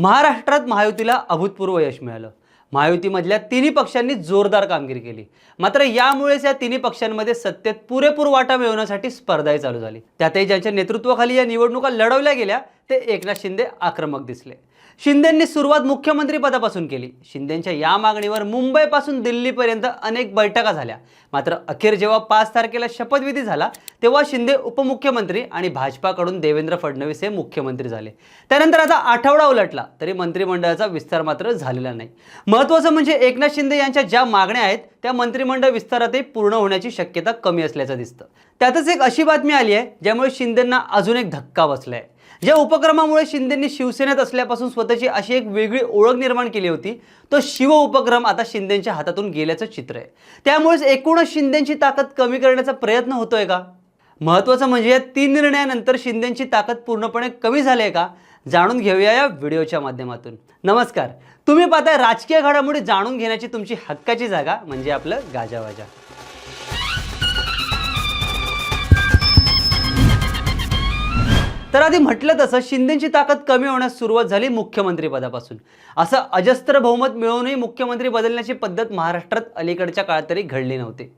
महाराष्ट्रात महायुतीला अभूतपूर्व यश मिळालं. महायुतीमधल्या तिन्ही पक्षांनी जोरदार कामगिरी केली. मात्र यामुळेच या तिन्ही पक्षांमध्ये सत्तेत पुरेपूर वाटा मिळवण्यासाठी स्पर्धाही चालू झाली. त्यातही ज्यांच्या नेतृत्वाखाली या निवडणुका लढवल्या गेल्या ते एकनाथ शिंदे आक्रमक दिसले. शिंदेंनी सुरुवात मुख्यमंत्रीपदापासून केली. शिंदेंच्या या मागणीवर मुंबईपासून दिल्लीपर्यंत अनेक बैठका झाल्या. मात्र अखेर जेव्हा पाच तारखेला शपथविधी झाला तेव्हा शिंदे उपमुख्यमंत्री आणि भाजपाकडून देवेंद्र फडणवीस हे मुख्यमंत्री झाले. त्यानंतर आता आठवडा उलटला तरी मंत्रिमंडळाचा विस्तार मात्र झालेला नाही. महत्त्वाचं म्हणजे एकनाथ शिंदे यांच्या ज्या मागण्या आहेत त्या मंत्रिमंडळ विस्तारातही पूर्ण होण्याची शक्यता कमी असल्याचं दिसतं. त्यातच एक अशी बातमी आली आहे ज्यामुळे शिंदेंना अजून एक धक्का बसलाय. ज्या उपक्रमामुळे शिंदेंनी शिवसेनेत असल्यापासून स्वतःची अशी एक वेगळी ओळख निर्माण केली होती तो शिव उपक्रम आता शिंदेंच्या हातातून गेल्याचं चित्र आहे. त्यामुळेच एकूणच शिंदेंची ताकद कमी करण्याचा प्रयत्न होतोय का? महत्त्वाचं म्हणजे या तीन निर्णयानंतर शिंदेंची ताकद पूर्णपणे कमी झाली आहे का? जाणून घेऊया या व्हिडिओच्या माध्यमातून. नमस्कार. तुम्ही पाहताय राजकीय घडामोडी जाणून घेण्याची तुमची हक्काची जागा म्हणजे आपलं गाजावाजा. तर आधी म्हटलं तसं शिंदेची ताकद कमी होण्यास सुरुवात झाली मुख्यमंत्रीपदापासून असं अजस्त्र बहुमत मिळवूनही मुख्यमंत्री बदलण्याची पद्धत महाराष्ट्रात अलीकडच्या काळात तरी घडली नव्हती.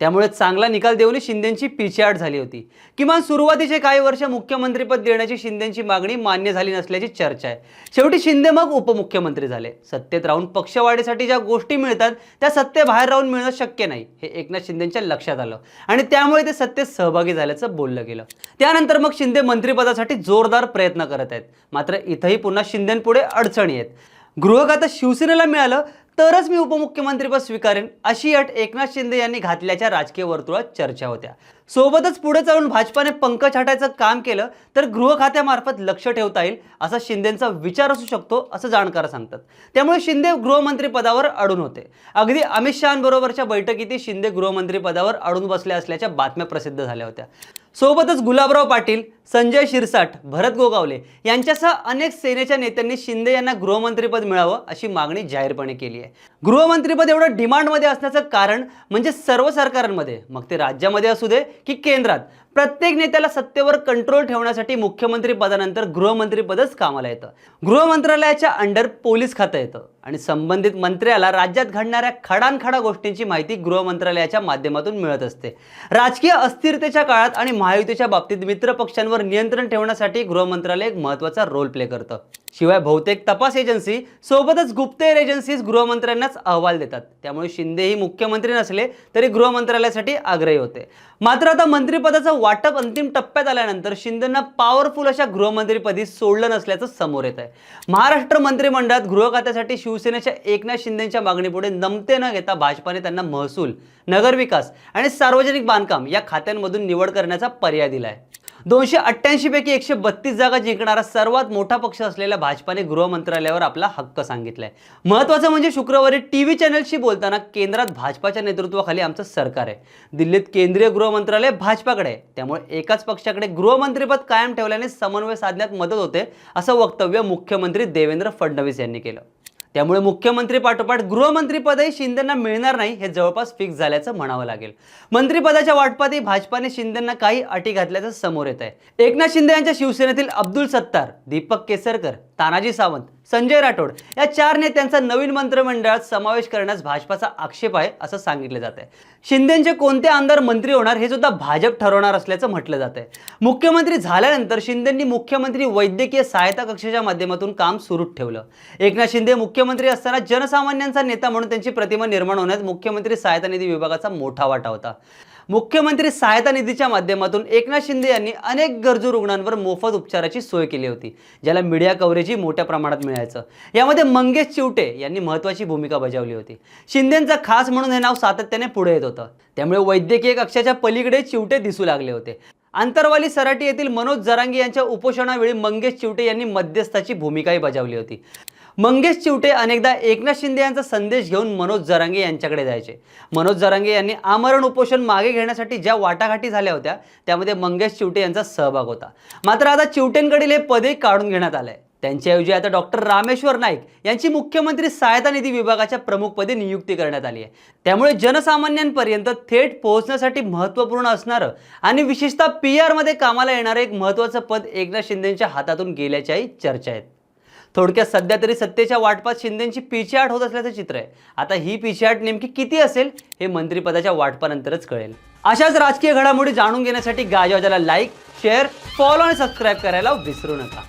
त्यामुळे चांगला निकाल देऊनही शिंदेची पिछेहाट झाली होती. किमान सुरुवातीचे काही वर्ष मुख्यमंत्रीपद देण्याची शिंदेची मागणी मान्य झाली नसल्याची चर्चा आहे. शेवटी शिंदे मग उपमुख्यमंत्री झाले. सत्तेत राहून पक्षवाढीसाठी ज्या गोष्टी मिळतात त्या सत्तेबाहेर राहून मिळणं शक्य नाही हे एकनाथ शिंदेच्या लक्षात आलं. आणि त्यामुळे ते सत्तेत सहभागी झाल्याचं बोललं गेलं. त्यानंतर मग शिंदे मंत्रिपदासाठी जोरदार प्रयत्न करत आहेत. मात्र इथंही पुन्हा शिंदेपुढे अडचणी आहेत. गृहखातं शिवसेनेला मिळालं तरच मी उपमुख्यमंत्रीपद स्वीकारेन अशी अट एकनाथ शिंदे यांनी घातल्याच्या राजकीय वर्तुळात चर्चा होत्या. सोबतच पुढे चालून भाजपाने पंकज छाटायचं काम केलं तर गृह खात्यामार्फत लक्ष ठेवता येईल असा शिंदेचा विचार असू शकतो असं जाणकार सांगतात. त्यामुळे शिंदे गृहमंत्री पदावर अडून होते. अगदी अमित शहाबरोबरच्या बैठकीतही शिंदे गृहमंत्री पदावर अडून बसले असल्याच्या बातम्या प्रसिद्ध झाल्या होत्या. सोबतच गुलाबराव पाटील संजय शिरसाट भरत गोगावले यांच्यासह अनेक सेनेच्या नेत्यांनी शिंदे यांना गृहमंत्रीपद मिळावं अशी मागणी जाहीरपणे केली आहे. गृहमंत्रीपद एवढं डिमांडमध्ये असण्याचं कारण म्हणजे सर्व सरकारांमध्ये मग ते राज्यामध्ये असू दे की केंद्रात. प्रत्येक नेत्याला सत्तेवर कंट्रोल ठेवण्यासाठी मुख्यमंत्री पदानंतर गृहमंत्रीपदच कामाला येतं. गृहमंत्रालयाच्या अंडर पोलीस खातं येतं. आणि संबंधित मंत्र्याला राज्यात घडणाऱ्या खडानखडा गोष्टींची माहिती गृहमंत्रालयाच्या माध्यमातून मिळत असते. राजकीय अस्थिरतेच्या काळात आणि महायुतीच्या बाबतीत मित्र पक्षांवर नियंत्रण ठेवण्यासाठी गृहमंत्रालय एक महत्त्वाचा रोल प्ले करतं. शिवाय बहुतेक तपास एजन्सी सोबतच गुप्तहेर एजन्सीज गृहमंत्र्यांनाच अहवाल देतात. त्यामुळे शिंदे ही मुख्यमंत्री नसले तरी गृहमंत्रालयासाठी आग्रही होते. मात्र आता मंत्रिपदाचं वाटप अंतिम टप्प्यात आल्यानंतर शिंदेंना पॉवरफुल अशा गृहमंत्रीपदी सोडलं नसल्याचं समोर येत आहे महाराष्ट्र मंत्रिमंडळात गृह खात्यासाठी शिवसेनेच्या एकनाथ शिंदेच्या मागणीपुढे नमते न घेता भाजपाने त्यांना महसूल नगरविकास आणि सार्वजनिक बांधकाम या खात्यांमधून निवड करण्याचा पर्याय दिला आहे दोनशे अठ्ठ्याऐंशी पैकी एकशे बत्तीस जागा जिंकणारा सर्वात मोठा पक्ष असलेल्या भाजपाने गृह मंत्रालयावर आपला हक्क सांगितलाय. महत्वाचं म्हणजे शुक्रवारी टीव्ही चॅनलशी बोलताना केंद्रात भाजपाच्या नेतृत्वाखाली आमचं सरकार आहे. दिल्लीत केंद्रीय गृह मंत्रालय भाजपाकडे आहे. त्यामुळे एकाच पक्षाकडे गृहमंत्रीपद कायम ठेवल्याने समन्वय साधण्यात मदत होते असं वक्तव्य मुख्यमंत्री देवेंद्र फडणवीस यांनी केलं. त्यामुळे मुख्यमंत्री पाठोपाठ गृहमंत्रीपदही शिंदेंना मिळणार नाही हे जवळपास फिक्स झाल्याचं म्हणावं लागेल. मंत्रिपदाच्या वाटपातही भाजपाने शिंदेंना काही अटी घातल्याचं समोर येत आहे एकनाथ शिंदे यांच्या शिवसेनेतील अब्दुल सत्तार दीपक केसरकर तानाजी सावंत संजय राठोड. या चार नेत्यांचा नवीन मंत्रिमंडळात समावेश करण्यास भाजपाचा आक्षेप आहे असं सांगितलं जात आहे शिंदेचे कोणते आमदार मंत्री होणार हे सुद्धा भाजप ठरवणार असल्याचं म्हटलं जात आहे मुख्यमंत्री झाल्यानंतर शिंदेंनी मुख्यमंत्री वैद्यकीय सहायता कक्षाच्या माध्यमातून काम सुरूच ठेवलं. एकनाथ शिंदे मुख्यमंत्री असताना जनसामान्यांचा नेता म्हणून त्यांची प्रतिमा निर्माण होण्यात मुख्यमंत्री सहायता निधी विभागाचा मोठा वाटा होता. मुख्यमंत्री सहायता निधीच्या माध्यमातून एकनाथ शिंदे यांनी अनेक गरजू रुग्णांवर मोफत उपचाराची सोय केली होती ज्याला मीडिया कव्हरेजही मोठ्या प्रमाणात मिळायचं. यामध्ये मंगेश चिवटे यांनी महत्त्वाची भूमिका बजावली होती. शिंदेंचा खास म्हणून हे नाव सातत्याने पुढे येत होतं. त्यामुळे वैद्यकीय कक्षाच्या पलीकडे चिवटे दिसू लागले होते. आंतरवाली सराटी येथील मनोज जरांगी यांच्या उपोषणावेळी मंगेश चिवटे यांनी मध्यस्थाची भूमिकाही बजावली होती. मंगेश चिवटे अनेकदा एकनाथ शिंदे यांचा संदेश घेऊन मनोज जरांगे यांच्याकडे जायचे. मनोज जरांगे यांनी आमरण उपोषण मागे घेण्यासाठी ज्या वाटाघाटी झाल्या होत्या त्यामध्ये मंगेश चिवटे यांचा सहभाग होता. मात्र आता चिवटेंकडील हे पदही काढून घेण्यात आलंय. त्यांच्याऐवजी आता डॉक्टर रामेश्वर नाईक यांची मुख्यमंत्री सहायता निधी विभागाच्या प्रमुखपदी नियुक्ती करण्यात आली आहे. त्यामुळे जनसामान्यांपर्यंत थेट पोहोचण्यासाठी महत्त्वपूर्ण असणारं आणि विशेषतः पी आरमध्ये कामाला येणारं एक महत्त्वाचं पद एकनाथ शिंदेंच्या हातातून गेल्याच्याही चर्चा आहेत. थोडक्यात सध्या तरी सत्तेच्या वाटपात शिंदेची पिछेहाट होत असल्याचं चित्र आहे. आता ही पिछेहाट नेमकी किती असेल हे मंत्रिपदाच्या वाटपानंतरच कळेल. अशाच राजकीय घडामोडी जाणून घेण्यासाठी गाजवाजाला लाईक शेअर फॉलो आणि सबस्क्राईब करायला विसरू नका.